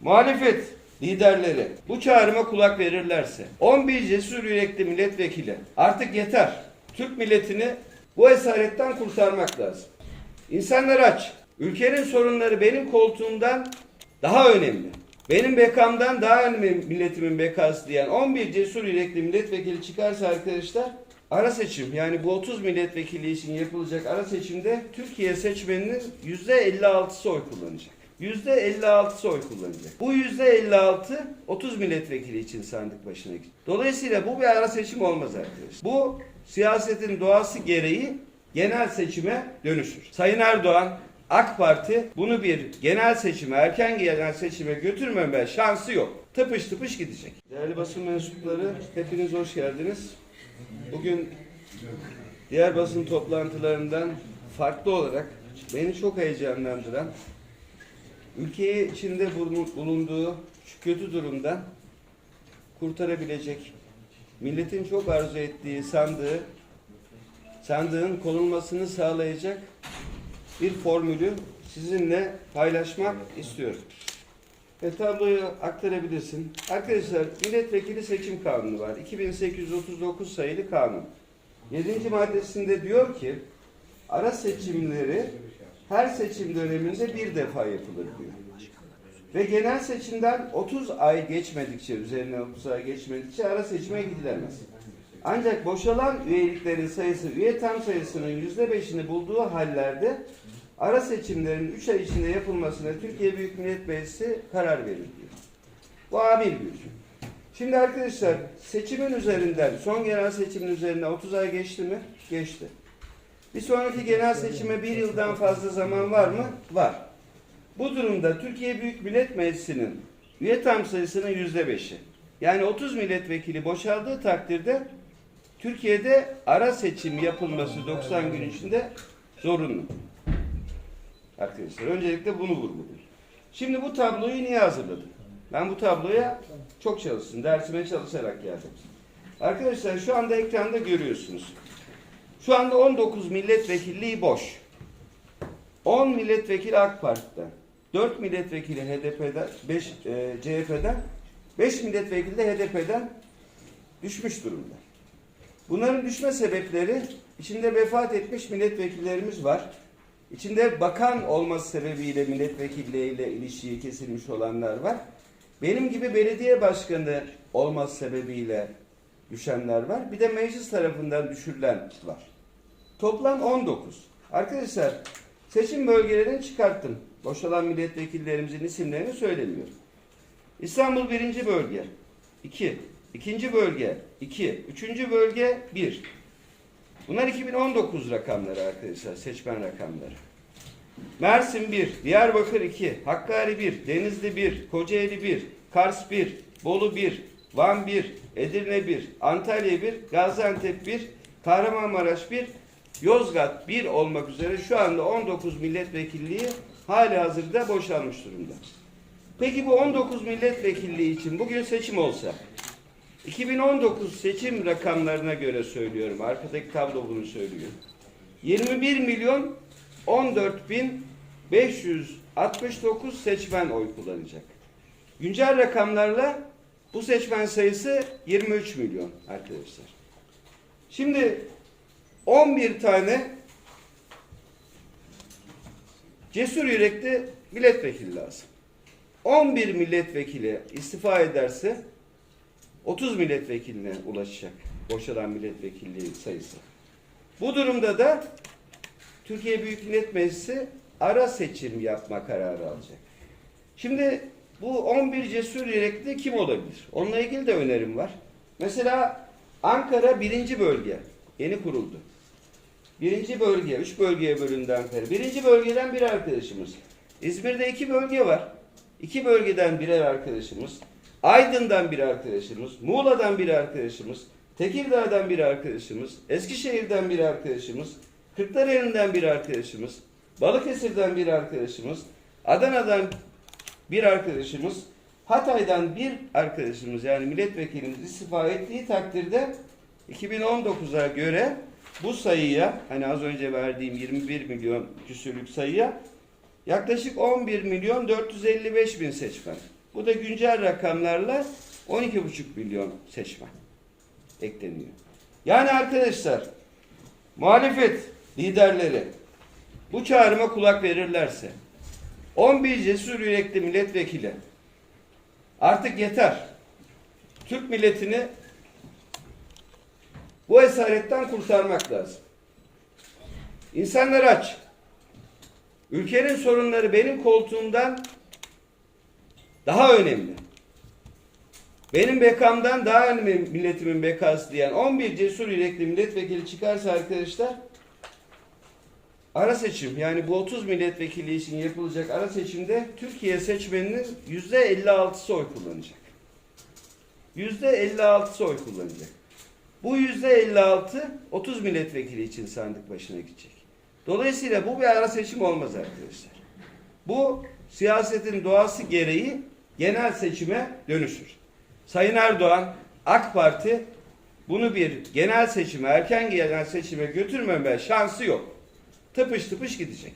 muhalefet liderleri bu çağrıma kulak verirlerse 11 cesur yürekli milletvekili artık yeter. Türk milletini bu esaretten kurtarmak lazım. İnsanlar aç. Ülkenin sorunları benim koltuğumdan daha önemli. Benim bekamdan daha önemli milletimin bekası diyen 11 cesur yürekli milletvekili çıkarsa arkadaşlar ara seçim yani bu 30 milletvekili için yapılacak ara seçimde Türkiye seçmeninin %56'sı oy kullanacak. %56'sı oy kullanacak. Bu %56 30 milletvekili için sandık başına gidecek. Dolayısıyla bu bir ara seçim olmaz arkadaşlar. Bu siyasetin doğası gereği genel seçime dönüşür. Sayın Erdoğan AK Parti bunu bir genel seçime, erken genel seçime götürmeme şansı yok. Tıpış tıpış gidecek. Değerli basın mensupları hepiniz hoş geldiniz. Bugün diğer basın toplantılarından farklı olarak beni çok heyecanlandıran ülkeyi içinde bulun- bulunduğu şu kötü durumdan kurtarabilecek milletin çok arzu ettiği sandığı sandığın konulmasını sağlayacak bir formülü sizinle paylaşmak istiyorum. Ve tabloyu aktarabilirsin. Arkadaşlar milletvekili seçim kanunu var. 2839 sayılı kanun. 7. maddesinde diyor ki ara seçimleri her seçim döneminde bir defa yapılır diyor. Ve genel seçimden 30 ay geçmedikçe, üzerine 30 ay geçmedikçe ara seçime gidilemez. Ancak boşalan üyeliklerin sayısı üye tam sayısının yüzde beşini bulduğu hallerde ara seçimlerin 3 ay içinde yapılmasına Türkiye Büyük Millet Meclisi karar verir diyor. Bu amir gücü. Şimdi arkadaşlar seçimin üzerinden, son genel seçimin üzerinden 30 ay geçti mi? Geçti. Bir sonraki genel seçime bir yıldan fazla zaman var mı? Var. Bu durumda Türkiye Büyük Millet Meclisi'nin üye tam sayısının yüzde beşi. Yani 30 milletvekili boşaldığı takdirde Türkiye'de ara seçim yapılması 90 gün içinde zorunlu. Arkadaşlar öncelikle bunu vurgulayayım. Şimdi bu tabloyu niye hazırladım? Ben bu tabloya çok çalıştım. Dersime çalışarak geldim. Arkadaşlar şu anda ekranda görüyorsunuz. Şu anda 19 milletvekilliği boş. 10 milletvekili AK Parti'den, 4 milletvekili HDP'den, 5 e, CHP'den, 5 milletvekili de HDP'den düşmüş durumda. Bunların düşme sebepleri içinde vefat etmiş milletvekillerimiz var. İçinde bakan olması sebebiyle milletvekilleriyle ilişiği kesilmiş olanlar var. Benim gibi belediye başkanı olması sebebiyle düşenler var. Bir de meclis tarafından düşürülen var. Toplam 19. Arkadaşlar seçim bölgelerini çıkarttım. Boşalan milletvekillerimizin isimlerini söylemiyorum. İstanbul birinci bölge 2. İkinci bölge 2. Üçüncü bölge 1. Bunlar 2019 rakamları arkadaşlar. Seçmen rakamları. Mersin 1, Diyarbakır 2, Hakkari 1, Denizli 1, Kocaeli 1, Kars 1, Bolu 1, Van 1, Edirne 1, Antalya 1, Gaziantep 1, Kahramanmaraş 1, Yozgat 1 olmak üzere şu anda 19 milletvekilliği hali hazırda boşalmış durumda. Peki bu 19 milletvekilliği için bugün seçim olsa 2019 seçim rakamlarına göre söylüyorum. Arkadaki tablo bunu söylüyor. 21 milyon 14 bin 569 seçmen oy kullanacak. Güncel rakamlarla bu seçmen sayısı 23 milyon arkadaşlar. Şimdi 11 tane cesur yürekli milletvekili lazım. 11 milletvekili istifa ederse 30 milletvekiline ulaşacak boşalan milletvekilliği sayısı. Bu durumda da Türkiye Büyük Millet Meclisi ara seçim yapma kararı alacak. Şimdi bu 11 cesur yürekli kim olabilir? Onunla ilgili de önerim var. Mesela Ankara birinci bölge yeni kuruldu. Birinci bölge, üç bölgeye bölündü Ankara. Birinci bölgeden bir arkadaşımız. İzmir'de iki bölge var. İki bölgeden birer arkadaşımız. Aydın'dan bir arkadaşımız. Muğla'dan bir arkadaşımız. Tekirdağ'dan bir arkadaşımız. Eskişehir'den bir arkadaşımız. Kırklareli'nden bir arkadaşımız. Balıkesir'den bir arkadaşımız. Adana'dan bir arkadaşımız. Hatay'dan bir arkadaşımız yani milletvekilimiz istifa ettiği takdirde 2019'a göre bu sayıya hani az önce verdiğim 21 milyon küsürlük sayıya yaklaşık 11 milyon 455 bin seçmen Bu da güncel rakamlarla 12,5 milyon seçmen ekleniyor. Yani arkadaşlar muhalefet liderleri bu çağrıma kulak verirlerse 11 cesur yürekli milletvekili artık yeter. Türk milletini bu esaretten kurtarmak lazım. İnsanlar aç. Ülkenin sorunları benim koltuğumdan daha önemli. Benim bekamdan daha önemli milletimin bekası diyen 11 cesur yürekli milletvekili çıkarsa arkadaşlar ara seçim yani bu 30 milletvekili için yapılacak ara seçimde Türkiye seçmeninin %56'sı oy kullanacak. %56'sı oy kullanacak. Bu %56 30 milletvekili için sandık başına gidecek. Dolayısıyla bu bir ara seçim olmaz arkadaşlar. Bu siyasetin doğası gereği genel seçime dönüşür. Sayın Erdoğan, AK Parti bunu bir genel seçime, erken genel seçime götürmeme şansı yok. Tıpış tıpış gidecek.